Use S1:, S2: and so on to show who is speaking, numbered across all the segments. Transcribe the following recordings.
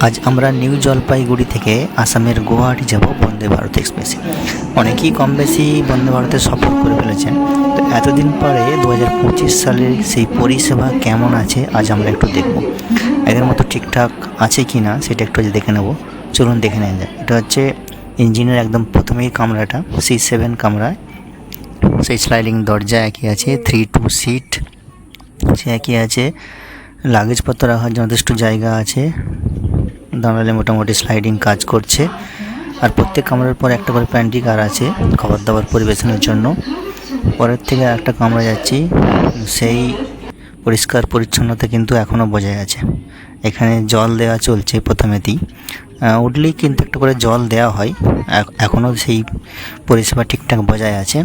S1: আজ আমরা নিউ জলপাইগুড়ি থেকে আসামের গুয়াহাটি যাব বন্দে ভারত এক্সপ্রেসে। অনেকেই কম বেশি বন্দে ভারতে সফর করে ফেলেছেন। তো এতদিন পরে দু হাজার পঁচিশ সালের সেই পরিষেবা কেমন আছে আজ আমরা একটু দেখব। আগের মতো ঠিকঠাক আছে কি না সেটা একটু দেখে নেব। চলুন দেখে নেওয়া যাক। এটা হচ্ছে ইঞ্জিনের একদম প্রথমেই কামরাটা সি সেভেন কামরায়। সেই স্লাইডিং দরজা একই আছে, থ্রি টু সিট। সে একই আছে। লাগেজপত্র রাখার যথেষ্ট জায়গা আছে। দাঁড়ালে মোটামুটি স্লাইডিং কাজ করছে। আর প্রত্যেক কামরার পর একটা করে প্যান্টি কার আছে খাবার দাবার পরিবেশনের জন্য। পরের থেকে একটা কামরা যাচ্ছি, সেই পরিষ্কার পরিচ্ছন্নতা কিন্তু এখনও বজায় আছে। এখানে জল দেওয়া চলছে প্রথমেতেই। উঠলেই কিন্তু একটা করে জল দেওয়া হয়। এখনও সেই পরিষেবা ঠিকঠাক বজায় আছে।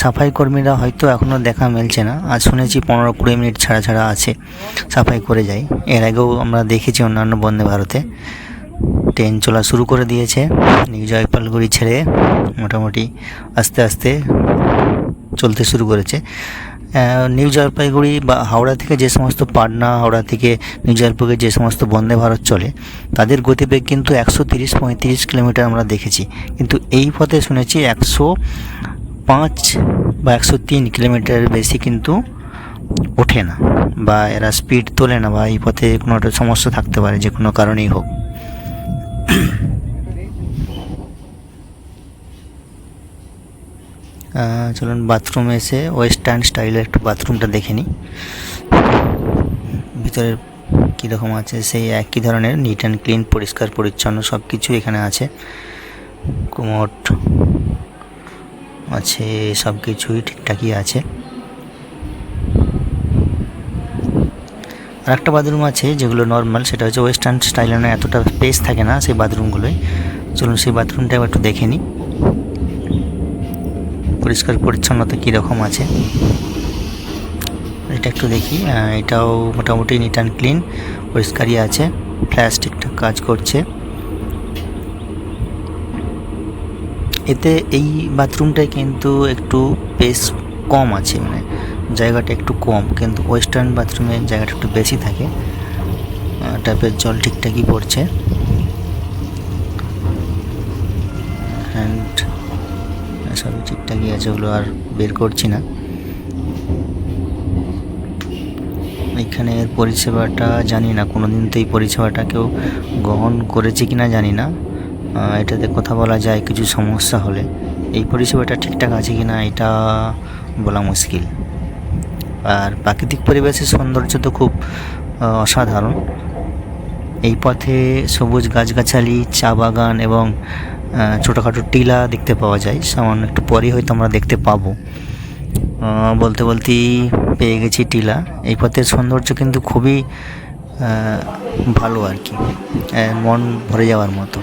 S1: সাফাই কর্মীরা হয়তো এখনও দেখা মিলছে না। আর শুনেছি পনেরো কুড়ি মিনিট ছাড়া ছাড়া আছে। সাফাই করে যায়। এর আগেও আমরা দেখেছি অন্যান্য বন্দে ভারতে। ট্রেন চলা শুরু করে দিয়েছে। নিউ জয়পালগুড়ি ছেড়ে মোটামুটি আস্তে আস্তে চলতে শুরু করেছে। নিউ জলপাইগুড়ি বা হাওড়া থেকে যে সমস্ত পাটনা, হাওড়া থেকে নিউ জলপাইগুড়ি যে সমস্ত বন্দে ভারত চলে, তাদের গতিবেগ কিন্তু একশো তিরিশ পঁয়ত্রিশ কিলোমিটার আমরা দেখেছি। কিন্তু এই পথে শুনেছি একশো পাঁচ বা একশো তিন কিলোমিটারের বেশি কিন্তু ওঠে না বা এরা স্পিড তোলে না বা এই পথে কোনো একটা সমস্যা থাকতে পারে, যে কোনো কারণেই হোক। চলুন বাথরুমে এসে ওয়েস্টার্ন স্টাইলের একটু বাথরুমটা দেখে নিই। ভিতরের কীরকম আছে, সেই একই ধরনের নিট অ্যান্ড ক্লিন পরিষ্কার, পরিচ্ছন্ন সব কিছু এখানে আছে। কুমোট আছে সব কিছুই ঠিকঠাকই আছে। আর একটা বাথরুম আছে যেগুলো নর্মাল সেটা হচ্ছে ওয়েস্টার্ন স্টাইলে না এতটা স্পেস থাকে না সেই বাথরুমগুলোই চলুন সেই বাথরুমটা একটু দেখে নিই। পরিষ্কার পরিচ্ছন্নতা কীরকম আছে? এটা একটু দেখি এটাও মোটামুটি নিট অ্যান্ড ক্লিন পরিষ্কারই আছে ফ্ল্যাশ ঠিকঠাক কাজ করছে। এতে এই বাথরুমটায় কিন্তু একটু বেশ কম আছে মানে জায়গাটা একটু কম, কিন্তু ওয়েস্টার্ন বাথরুমে জায়গাটা একটু বেশি থাকে। ট্যাপের জল ঠিকঠাকই পড়ছে। অ্যান্ড সবই ঠিকঠাকই আছে ওগুলো আর বের করছি না। এখানের পরিষেবাটা জানি না কোনো দিন তো এই পরিষেবাটা কেউ গ্রহণ করেছে কি না জানি না। এটাতে কথা বলা যায় কিছু সমস্যা হলে। এই পরিষেবাটা ঠিকঠাক আছে কি না এটা বলা মুশকিল। আর প্রাকৃতিক পরিবেশের সৌন্দর্য তো খুব অসাধারণ। এই পথে সবুজ গাছগাছালি, চা বাগান এবং ছোটোখাটো টিলা দেখতে পাওয়া যায়। সামান্য একটু পরেই হয়তো আমরা দেখতে পাবো। বলতে বলতেই পেয়ে গেছি টিলা। এই পথের সৌন্দর্য কিন্তু খুবই ভালো আর কি। মন ভরে যাওয়ার মতো।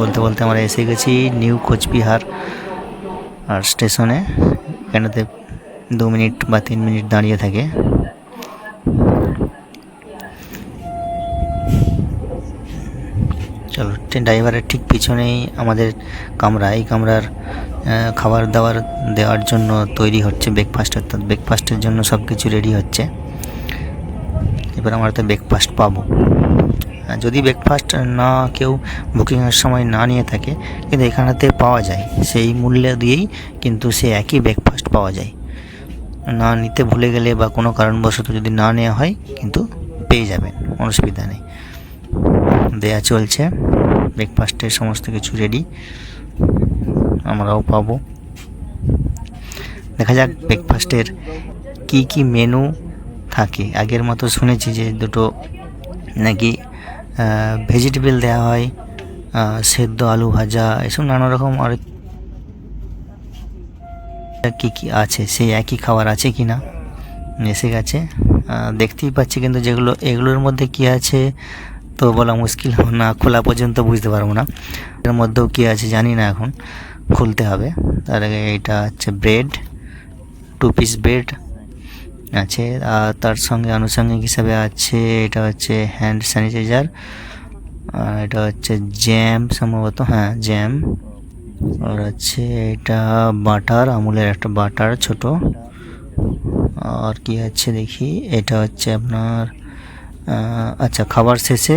S1: বলতে বলতে আমরা এসে গেছি নিউ কোচবিহার আর স্টেশনে। এখানেতে দু মিনিট বা তিন মিনিট দাঁড়িয়ে থাকে। চলো, ট্রেন ড্রাইভারের ঠিক পিছনেই আমাদের কামরা। এই কামরার খাবার দাবার দেওয়ার জন্য তৈরি হচ্ছে ব্রেকফাস্ট অর্থাৎ ব্রেকফাস্টের জন্য সব কিছু রেডি হচ্ছে। এবার আমরা তো ব্রেকফাস্ট পাবো। যদি ব্রেকফাস্ট না কেউ বুকিংয়ের সময় না নিয়ে থাকে, কিন্তু এখানেতে পাওয়া যায়। সেই মূল্য দিয়েই কিন্তু সে একই ব্রেকফাস্ট পাওয়া যায়। না নিতে ভুলে গেলে বা কোনো কারণবশত যদি না নেওয়া হয়, কিন্তু পেয়ে যাবেন, অসুবিধা নেই। দেয়া চলছে ব্রেকফাস্টের সমস্ত কিছু রেডি আমরাও পাবো। দেখা যাক ব্রেকফাস্টের কি কি মেনু থাকে। আগের মতো শুনেছি যে দুটো নাকি ভেজিটেবল দেওয়া হয় সেদ্ধ আলু ভাজা, এসব নানা রকম আর কি কি আছে, সেই একই খাবার আছে কি না এসে গেছে। দেখতেই পাচ্ছি কিন্তু যেগুলো, এগুলোর মধ্যে কি আছে তো বলা মুশকিল না, খোলা পর্যন্ত বুঝতে পারব না। এর মধ্যেও কি আছে জানি না এখন, খুলতে হবে। তার আগে এটা হচ্ছে ব্রেড টু পিস ব্রেড আছে, আর তার সঙ্গে আনুষঙ্গিক হিসাবে আছে, এটা হচ্ছে হ্যান্ড স্যানিটাইজার আর এটা হচ্ছে জ্যাম সম্ভবত হ্যাঁ জ্যাম আর আছে এটা বাটার আমুলের একটা বাটার ছোট, আর কি আছে দেখি, এটা হচ্ছে আপনার আচ্ছা খাবার শেষে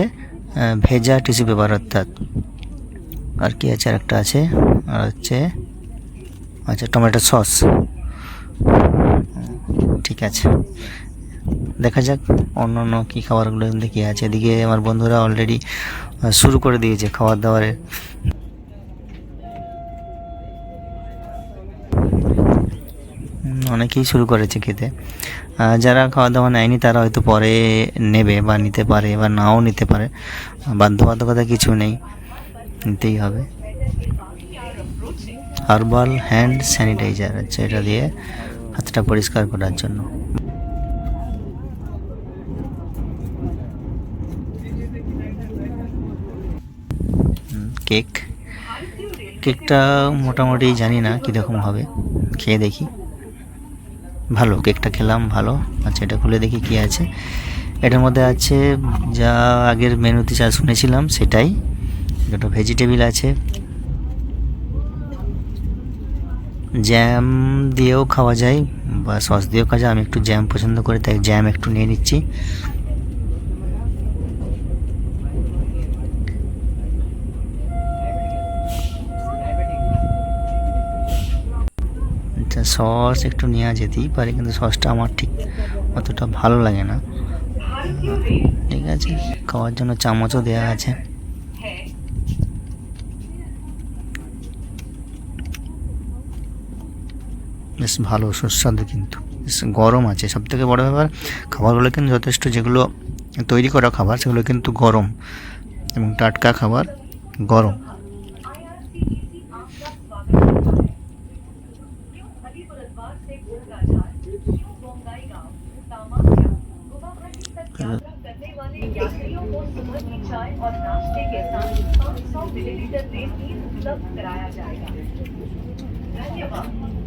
S1: ভেজা টিস্যু পেপার অর্থাৎ, আর কি আছে আর একটা আছে, আর হচ্ছে আচ্ছা টমেটো সস ঠিক আছে। দেখা যাক অন্য অন্য কী খাবারগুলো কী আছে। এদিকে আমার বন্ধুরা অলরেডি শুরু করে দিয়েছে খাবার দাবারের অনেকেই শুরু করেছে খেতে। যারা খাওয়া দাওয়া নেয়নি তারা হয়তো পরে নেবে বা নিতে পারে বা নাও নিতে পারে। বাধ্যবাধকতা কিছু নেই। নিতেই হবে। হার্বাল হ্যান্ড স্যানিটাইজার আচ্ছা এটা দিয়ে হাতটা পরিষ্কার করার জন্য। কেক? কেকটা মোটামুটি জানি না কীরকম হবে। খেয়ে দেখি। ভালো, কেকটা খেলাম, ভালো। আচ্ছা এটা খুলে দেখি কী আছে। এটার মধ্যে আছে, যা আগের মেনুতে যা শুনেছিলাম সেটাই। দুটো ভেজিটেবিল আছে। জ্যাম দিয়েও খাওয়া যায় বা সস দিয়েও খাওয়া যায়। আমি একটু জ্যাম পছন্দ করি, তাই জ্যাম একটু নিয়ে নিচ্ছি। আচ্ছা সস একটু নেওয়া যেতেই পারে, কিন্তু সসটা আমার ঠিক অতটা ভালো লাগে না। ঠিক আছে, খাওয়ার জন্য চামচও দেওয়া আছে। বেশ ভালো সুস্বাদু কিন্তু বেশ গরম আছে সব থেকে বড়ো ব্যাপার খাবারগুলো কিন্তু যথেষ্ট যেগুলো তৈরি করা খাবার সেগুলো কিন্তু গরম এবং টাটকা খাবার গরম
S2: करने वाले यात्रियों को सुबह की चाय और नाश्ते के साथ 500 मिलीलीटर तेल भी उपलब्ध कराया जाएगा धन्यवाद जिन लोगों ने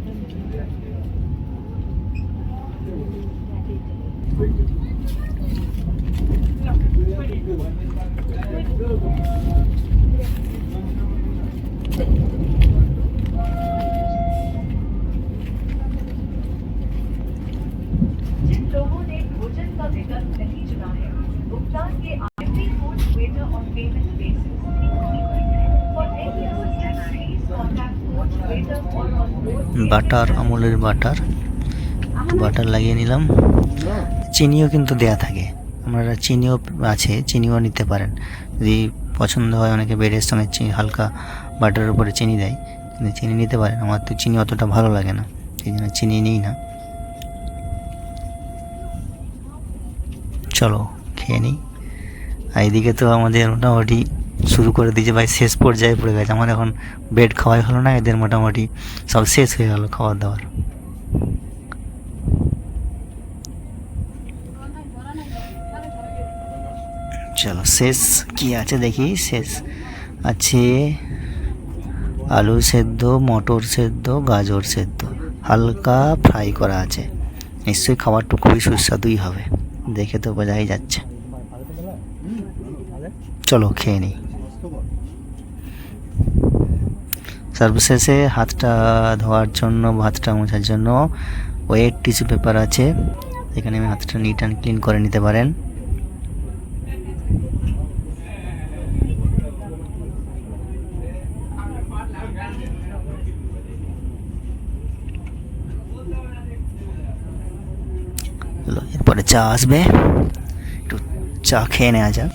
S2: भोजन का विकल्प नहीं चुना है भुगतान के every food waiter on payment
S1: butter, আমুলের butter. Butter লাগিয়ে নিলাম। চিনিও কিন্তু দেয়া থাকে। আপনারা চিনিও আছে, চিনিও নিতে পারেন। যদি পছন্দ হয়, অনেকে বেডের সঙ্গে চিনি হালকা বাটারের উপরে চিনি দেয়। কিন্তু চিনি নিতে পারেন। আমার তো চিনি অতটা ভালো লাগে না। সেই জন্য চিনি নিই না। চলো, খেয়ে নিই। এদিকে তো আমাদের মোটামুটি শুরু করে দিয়েছে, ভাই, শেষ পর্যায়ে পড়ে গেছে। আমার এখন বেড খাওয়াই হলো না, এদের মোটামুটি সব শেষ হয়ে গেল খাবার দাবার চলো, শেষ কি আছে দেখি, শেষ আছে আলু সেদ্ধ, মটর সেদ্ধ, গাজর সেদ্ধ। হালকা ফ্রাই করা আছে। নিশ্চয়ই খাবারটা খুবই সুস্বাদুই হবে। দেখে তো বোঝাই যাচ্ছে। চলো, খেয়ে নিই। সর্বশেষে হাতটা ধোয়ার জন্য হাতটা মোছার জন্য ওয়েট টিস্যু পেপার আছে। এখানে আমি হাতটা নিট অ্যান্ড ক্লিন করে নিতে পারেন। এরপরে চা আসবে। একটু চা খেয়ে নেওয়া যাক।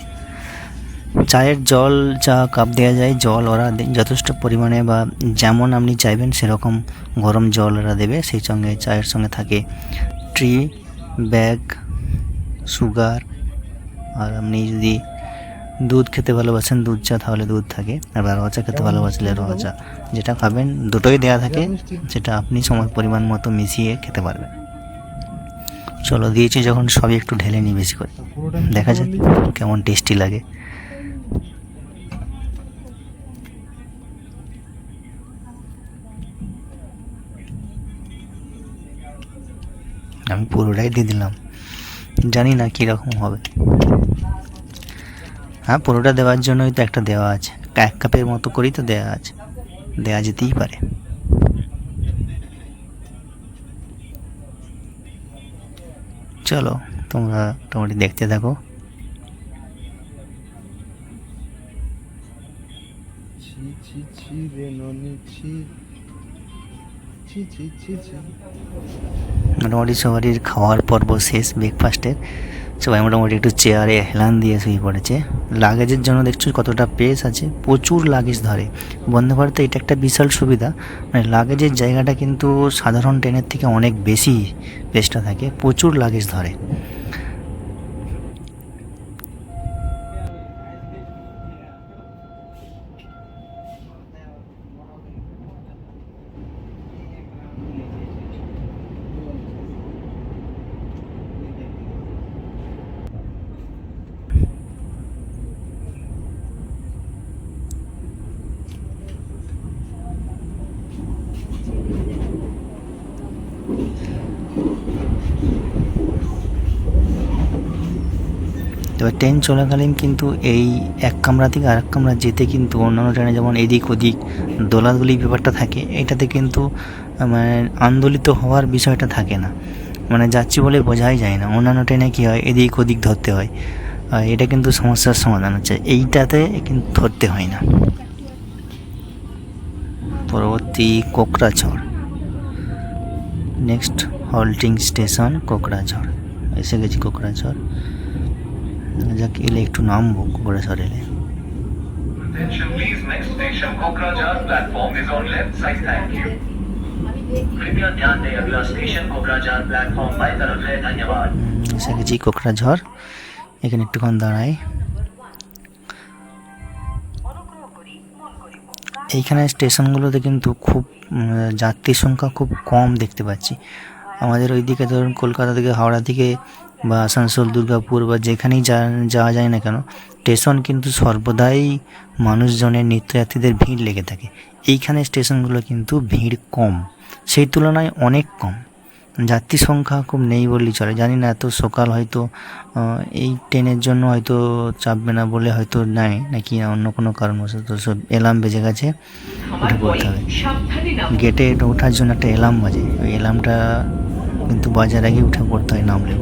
S1: চায়ের জল চা কাপ দেওয়া যায় জল ওরা যথেষ্ট পরিমাণে বা যেমন আপনি চাইবেন সেরকম গরম জল ওরা দেবে সেই সঙ্গে চায়ের সঙ্গে থাকে ট্রি ব্যাগ সুগার আর আপনি যদি দুধ খেতে ভালোবাসেন দুধ চা তাহলে দুধ থাকে আর রওয়া চা খেতে ভালোবাসলে চা যেটা খাবেন দুটোই দেওয়া থাকে সেটা আপনি সময় পরিমাণ মতো মিশিয়ে খেতে পারবেন। চলো দিয়েছি যখন সবই একটু ঢেলে নিই বেশি করে। দেখা যাক কেমন টেস্টি লাগে। আমি পুরোটাই দিয়ে দিলাম। জানি না কীরকম হবে। হ্যাঁ পুরোটা দেওয়ার জন্যই তো একটা দেওয়া আছে। এক কাপের মতো করেই তো দেওয়া আছে। দেওয়া যেতেই পারে। চলো, তোমরা মোটামুটি দেখতে থাকো।
S3: ছি ছি ছি রে ননি, ছি।
S1: মোটামুটি সবারই খাওয়ার পর্ব শেষ ব্রেকফাস্টের সবাই মোটামুটি একটু চেয়ারে হেলান দিয়ে শুয়ে পড়েছে। লাগেজের জন্য দেখছ কতটা পেস আছে, প্রচুর লাগেজ ধরে। বন্দে ভারতে এটা একটা বিশাল সুবিধা। মানে লাগেজের জায়গাটা কিন্তু সাধারণ ট্রেনের থেকে অনেক বেশি পেসটা থাকে, প্রচুর লাগেজ ধরে। তবে ট্রেন চলাকালীন কিন্তু এই এক কামরা থেকে আরেক কামরা যেতে কিন্তু অন্যান্য ট্রেনে যেমন এদিক ওদিক দোলাদুলি ব্যাপারটা থাকে, এটাতে কিন্তু মানে আন্দোলিত হওয়ার বিষয়টা থাকে না। মানে যাচ্ছি বলে বোঝাই যায় না। অন্যান্য ট্রেনে কী হয়? এদিক ওদিক ধরতে হয়। এটা কিন্তু সমস্যার সমাধান হচ্ছে। এইটাতে কিন্তু ধরতে হয় না। পরবর্তী Kokrajhar. Next halting station Kokrajhar. এসে গেছি কোকড়াঝড়। যাক এলে একটু নামবো কোকড়াঝড় এলে এসে গেছি এখানে একটুক্ষণ দাঁড়াই এইখানে স্টেশনগুলোতে কিন্তু খুব যাত্রীর সংখ্যা খুব কম দেখতে পাচ্ছি। আমাদের ওই দিকে ধরুন কলকাতা থেকে হাওড়া থেকে বা আসানসোল, দুর্গাপুর বা যেখানেই যাওয়া যায় না কেন, স্টেশন কিন্তু সর্বদাই মানুষজনের নিত্যযাত্রীদের ভিড় লেগে থাকে। এইখানে স্টেশনগুলো কিন্তু ভিড় কম। সেই তুলনায় অনেক কম। যাত্রী সংখ্যা খুব নেই বললেই চলে। জানি না, এত সকাল হয়তো এই ট্রেনের জন্য হয়তো চাপবে না বলে হয়তো নেয় নাকি অন্য কোনো কারণবশত সব এলার্ম বেজে গেছে। উঠে পড়তে হবে। গেটে ওঠার জন্য একটা এলার্ম বাজে। ওই এলার্মটা কিন্তু বাজার আগে উঠে পড়তে হয় নামলেও।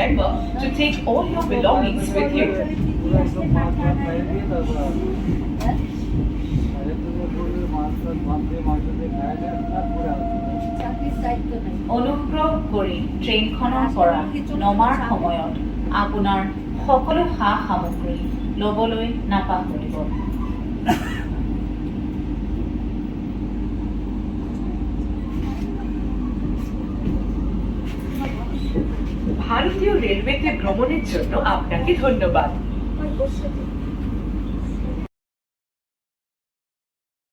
S2: remember to take all your belongings with you.
S4: অনুগ্ৰহ কৰি ট্ৰেইনখনৰ পৰা নমাৰ সময়ত আপোনাৰ সকলো সা সামগ্ৰী ল'বলৈ নাপাহৰিব
S2: রেলওয়েতে ভ্রমণের জন্য আপনাকে ধন্যবাদ।